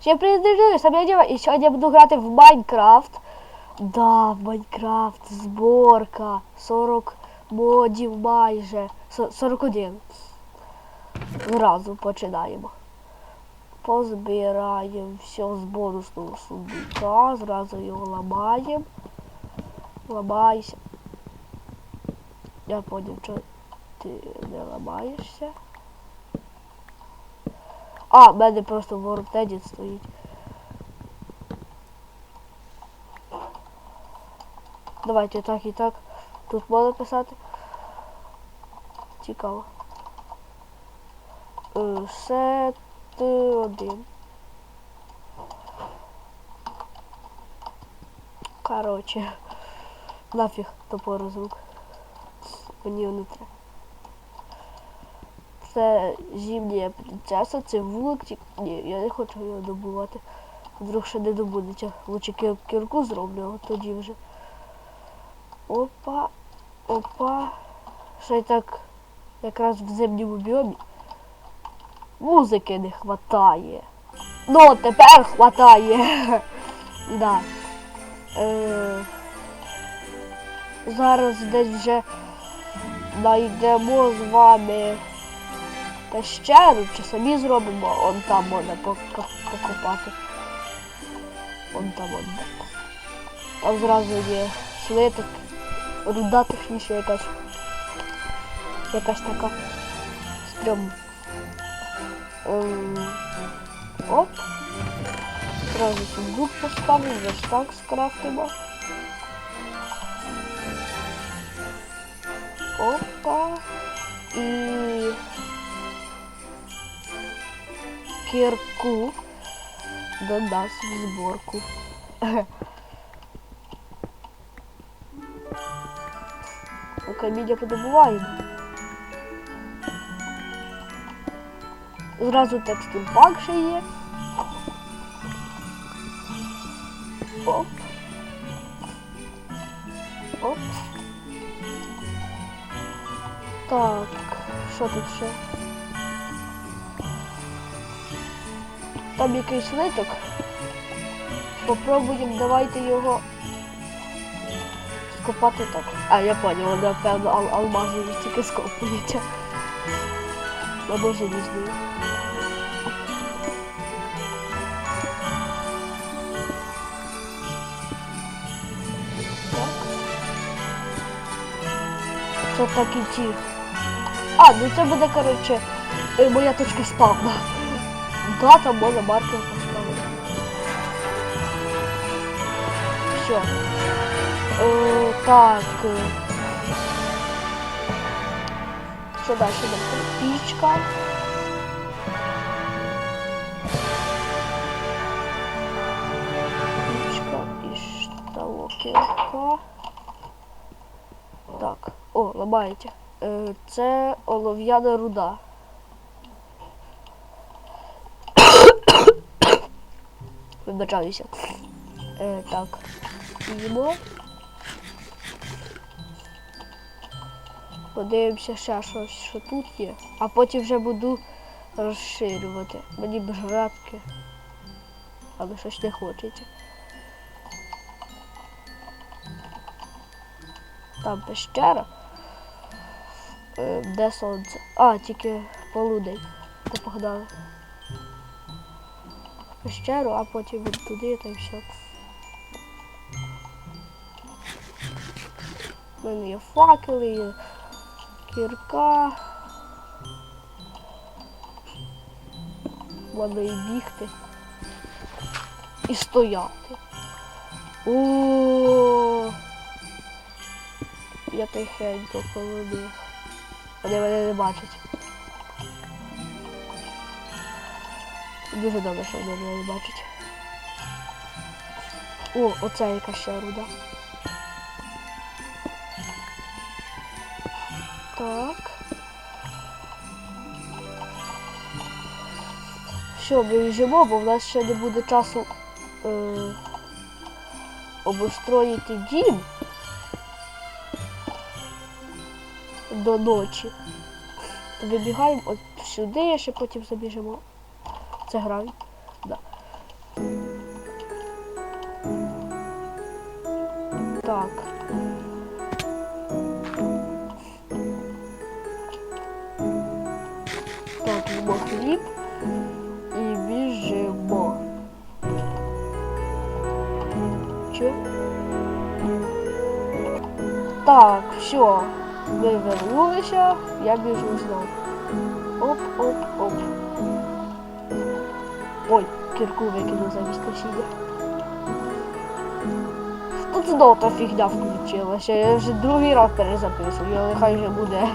Всем привет, с вами Діма, і сьогодні я буду грати в Майнкрафт. Да, в Майнкрафт, зборка, 40 модів майже, Со- 41. Зразу починаємо. Позбираємо все з бонусного сундука, зразу його ламаємо. Ламайся. Я поняв, що ти не ламаєшся. А, мене просто вортедіт стоїть. Давайте так і так. Тут можна писати. Цікаво. Е, Сет один. Короче. Нафіг топор з рук. Мені не треба. Це зімня принцеса, це вулик. Ні, я не хочу його добувати. Вдруг ще не добудеться. Лучше кір- кірку зроблю, тоді вже. Опа, опа. Ще й так якраз в зимньому біомі. Музики не хватає. Ну, тепер хватає. да. Е, зараз десь вже знайдемо з вами пещеру, чи самі зробимо, он там можна покопати. Он там он. Там зразу є слиток, руда точніше якась. Якась така стрьомна. Ем, оп. Зразу сундук поставимо, верстак скрафтимо. Опа. І кірку до нас в зборку. Каміння подобуваємо. Зразу текстурпак ще є. Оп. Оп. Так, що тут ще? Там якийсь ниток. Попробуємо, давайте його скопати так. А, я поняла, напевно, ал алмази тільки скопуються. Або вже. Так. Це так і ті. А, ну це буде, коротше, е, моя точка спавна. Да, там можна маркер поставити. Все. Е, так. е. Що далі? Пічка. Пічка і шталокерка. Так. О, ламається. Е, це олов'яна руда. Вибачаюся. Е, так. Їмо. Подивимося ще щось, що тут є. А потім вже буду розширювати. Мені б жратки. Але щось не хочеться. Там пещера. Е, де сонце? А, тільки полудень. То погнали. Пещеру, а потім от туди та й все. У мене є факели, є кірка. Можна і бігти. І стояти. О, я тихенько коло них. Вони мене не бачать. Дуже добре, що вони мене не бачать. О, оце яка ще руда. Так. Що, ми бо в нас ще не буде часу е, обустроїти дім до ночі. Вибігаємо от сюди, ще потім забіжимо. Це гравій? Да. Так. Так, бо хліб і біжимо. Чи? Так, все. Ми вернулися, я біжу знову. Оп-оп-оп. Ой, кірку викинув замість насіння. Тут знову та фігня включилася. Я вже другий раз перезаписую, але хай вже буде.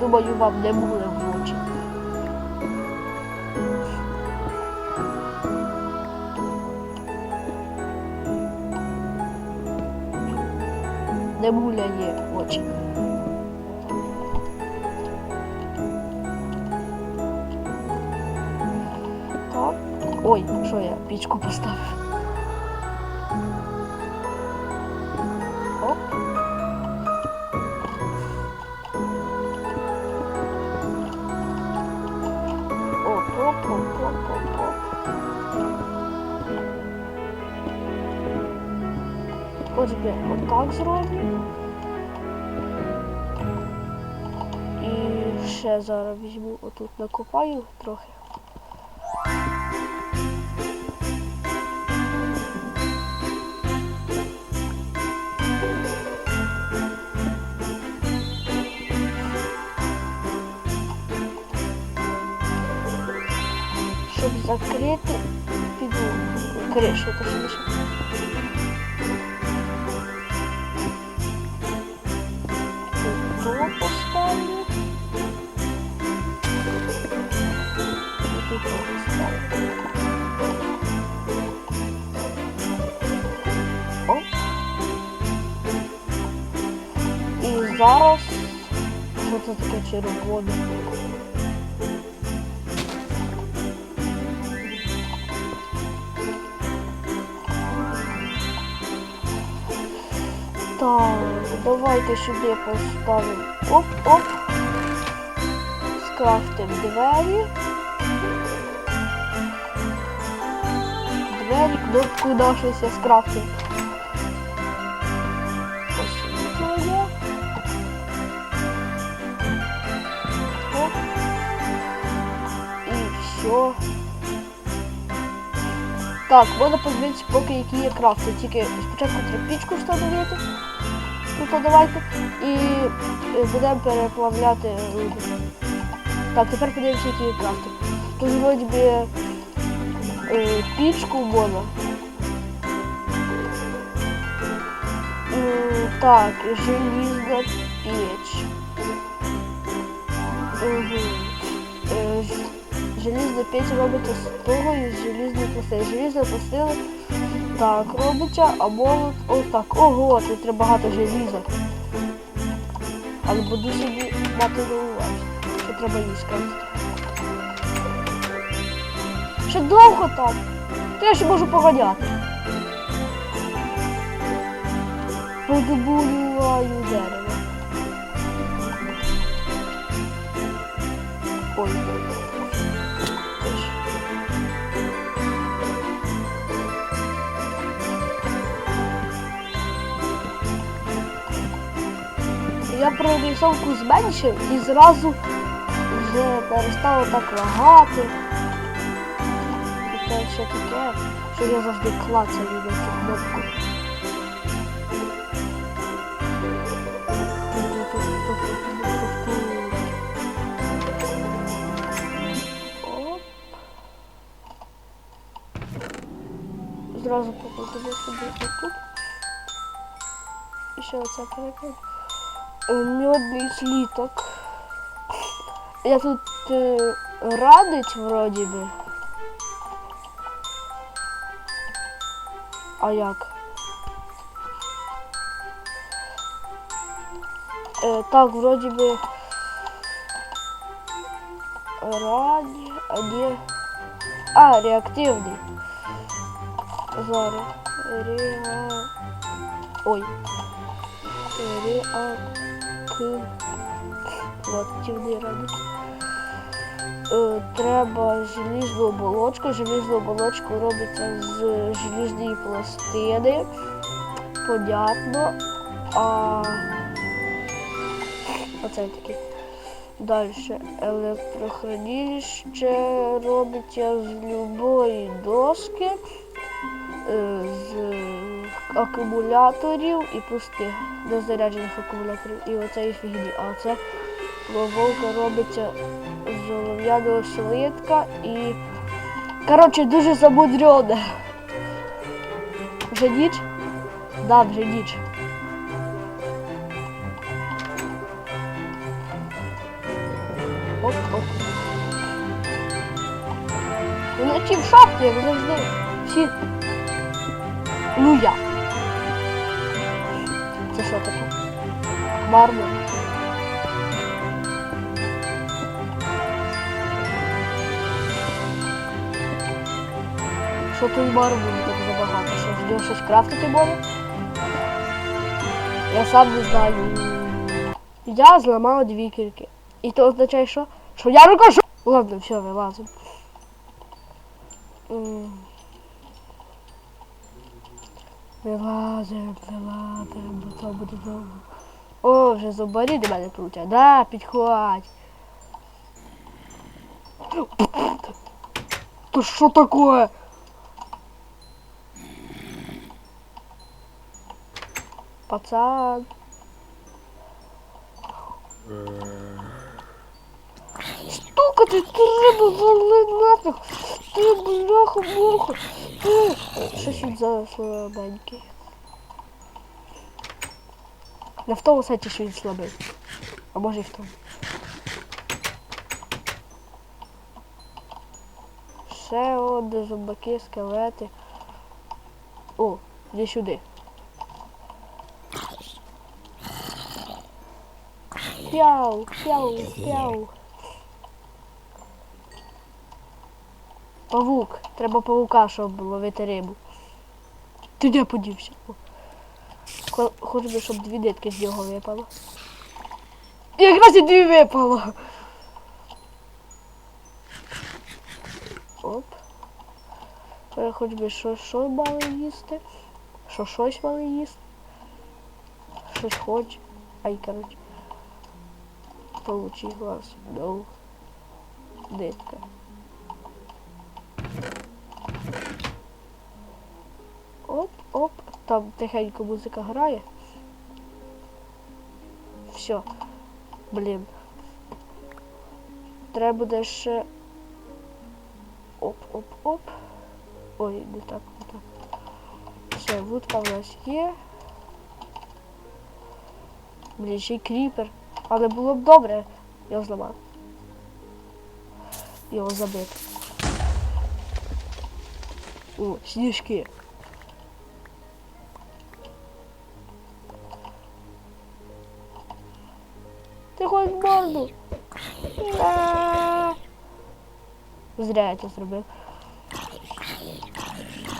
Думаю, вам не буде очі. Не муляє очі. Так. Ой, що я пічку поставив? Оп. Оп, оп, оп, оп, оп, оп. Би отак зроблю. І ще зараз візьму отут накопаю трохи. Закрити підлогу. Кришу точніше. Тут поставлю. І тут поставлю. Оп. І зараз що це таке червоне? Так, давайте сюди поставимо. Оп-оп. Скрафтимо двері. Двері, кнопку нашуся скрафтимо. Освітлення. Оп. І все. Так, можна подивитися, поки які є крафти. Тільки спочатку треба пічку встановити. Ну то давайте. І е, будемо переплавляти руду. Так, тепер подивимося, які є крафти. Тут вроді би е, пічку можна. Так, желізна піч. Угу. Желізна піч робиться з того і з желізної пластини. Желізна пластина так робиться, а молот отак. Ого, тут треба багато желіза. Але буду собі мати на увазі, що треба їсти. Ще довго так. То я ще можу поганяти. Подобулюваю дерево. Ой. Я прорисовку зменшив і зразу вже перестало так лагати. І те все таке, що я завжди клацаю на цю кнопку. Оп. Зразу покладу собі отут. І ще оце перекладу. Мьодний сліток. Я тут е, радить вроді би. А як? Е, так, вроді би. Раді. А де? А, реактивний. Зараз. Реа... Ой. Реактивний радіо. Е, треба желізну оболочку. Желізну оболочку робиться з желізної пластини. Понятно. А оце такий. Далі електрохранилище робиться з любої доски, е, з акумуляторів і пустих незаряджених акумуляторів. І оце і фігні. А це проволока робиться з олов'яного слитка і. Коротше, дуже замудрене. Вже ніч? Да, вже ніч. Вночі в шахті, як завжди. Всі. Ну я. Це що таке? Мармур. Що тут мармуру так забагато? Що нього щось крафтити буде? Я сам не знаю. Я зламав дві кірки. І то означає, що? Що я рукошу. Ладно, все, вилазимо. Вилазимо, вилазимо, бо це буде довго. О, вже зубарі до мене крутять. Да, підходь. То що таке? Пацан. Стукати треба вали нафіг. Ти бляха муха. Ти. Щось він за слабенький. Не в тому сеті, що він слабий. А може і в тому. Ще одне зомбаки, скелети. О, іди сюди. Пяу, пяу, пяу. Павук. Треба павука, щоб ловити рибу. Ти де подівся? Хоч би, щоб дві нитки з нього випало. Якраз і дві випало. Оп. Хоч би що, що мали їсти. Що щось мали їсти. Щось хоч. Ай, коротше. Получилось. Ну. Нитка. Оп, оп. Там тихенько музика грає. Все. Блін. Треба буде ще. Оп, оп, оп. Ой, не так, не так. Все, вудка в нас є. Блін, ще й кріпер. Але було б добре. Його зламав. Його забити. О, сніжки. Ти хоч морду. На. Зря я це зробив.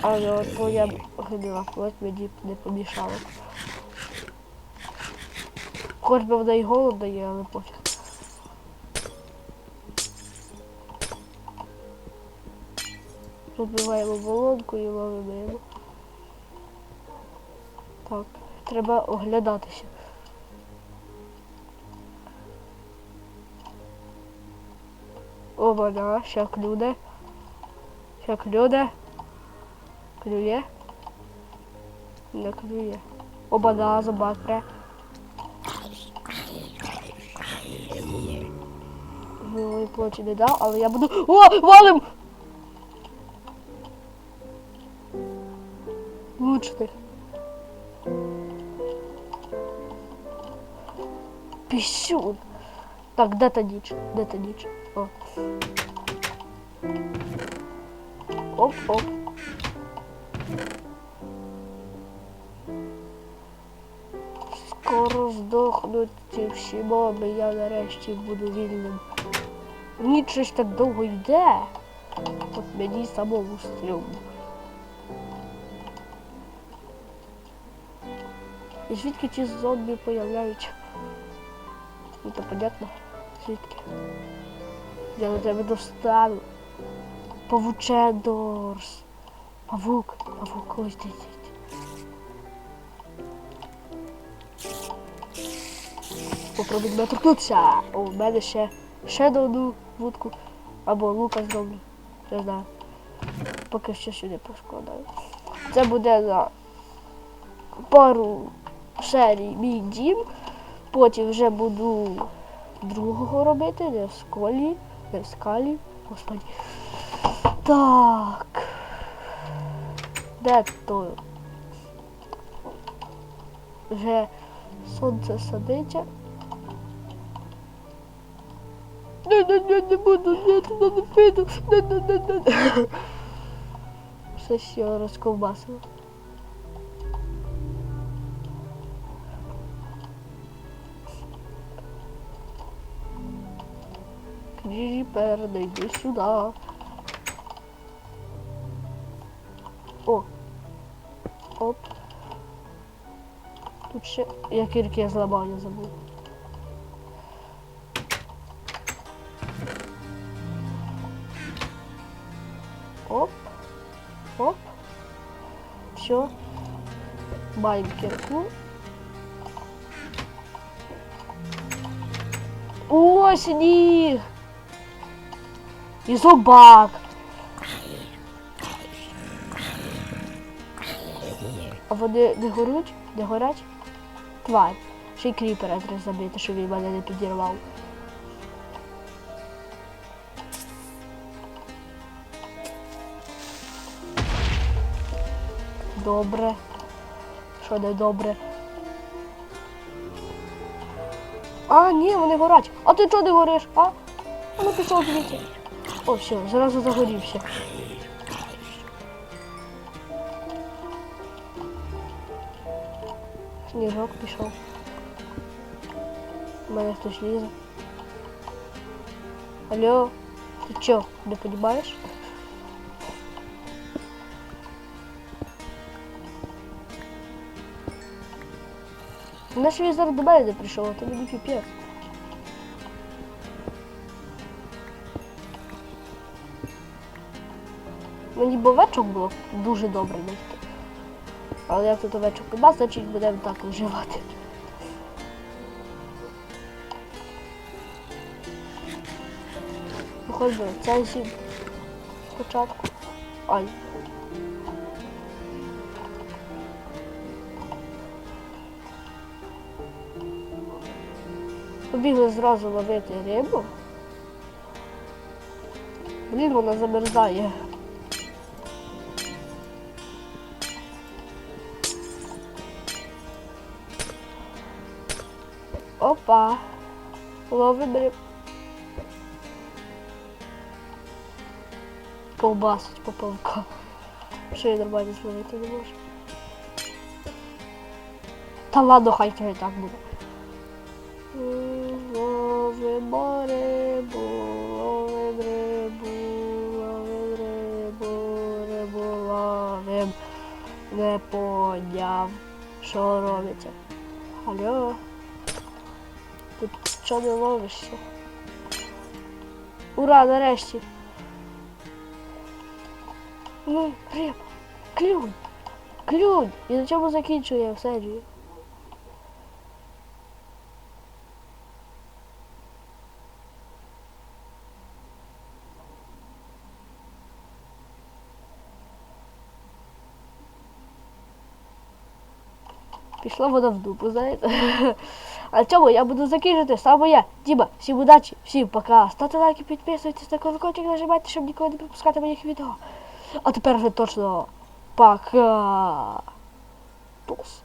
Але твоя гнила плоть мені не помішала. Хоч би вона й голод дає, але пофіг. Розбиваємо волонку і ловимо його. Так, треба оглядатися. Оба, да, ще клюне. Ще клюне. Клює. Не клює. Оба, да, зубак пре. Ну, плоті не дав, але я буду. О, валим! Лучших. Пісюн. Так, де та ніч? Де та ніч? О. Оп, оп. Скоро здохнуть ці всі моби, я нарешті буду вільним. Ніч щось так довго йде. От мені самому стрьомно. І звідки ці зомбі появляються? Ну то понятно, звідки. Я на тебе достану. Павучедорс. Павук, павук, ось ти. ти, ти. попробуємо доторкнутися. О, в мене ще, ще до одну вудку. Або лука зроблю. Не знаю. Поки що сюди поскладаю. Це буде на пару серій мій дім. Потім вже буду другого робити, не в сколі, не в скалі. Господи. Так. Де то? Вже сонце садиться. Не, не, не, не буду, я туди не піду. Не, не, не, не. Все ще розковбасило. Кріпер, не йди сюди. О. Оп. Тут ще. Я кірки я зламав, я забув. Оп. Оп. Все. Маємо кірку. О, сніг! І зубак. А вони не горуть? Не горять? Тварь. Ще й кріпера треба забити, щоб він мене не підірвав. Добре. Що не добре? А, ні, вони горять. А ти чого не гориш? А? А ну пішов звідси. О, все, зразу загорівся. Сніжок пішов. У мене хтось лізе. Алло, ти чо, не розумієш? Наш візор до мене не прийшов, а то мені піпець. Мені б овечок було дуже добре нести. Але як тут овечок нема, значить будемо так виживати. Хоч би цей сім спочатку. Ай. Побігли зразу ловити рибу. Блін, вона замерзає. Опа. Ловим риб. Ковбасить поповка. Що я нормально зловити не можу. Та ладно, хай і так буде. Ловимо рибу, ловим рибу, ловим рибу, рибу ловим. Не поняв, що робиться. Алло. Тут що не ловишся? Ура, нарешті. Ну, риба, клюнь, клюнь. І на чому закінчує серію. Пішла вода в дупу, знаєте. А цьому я буду закінчити. Саме я, Діма. Всім удачі, всім пока. Ставте лайки, підписуйтесь на колокольчик, нажимайте, щоб ніколи не пропускати моїх відео. А тепер вже точно пока. Тус.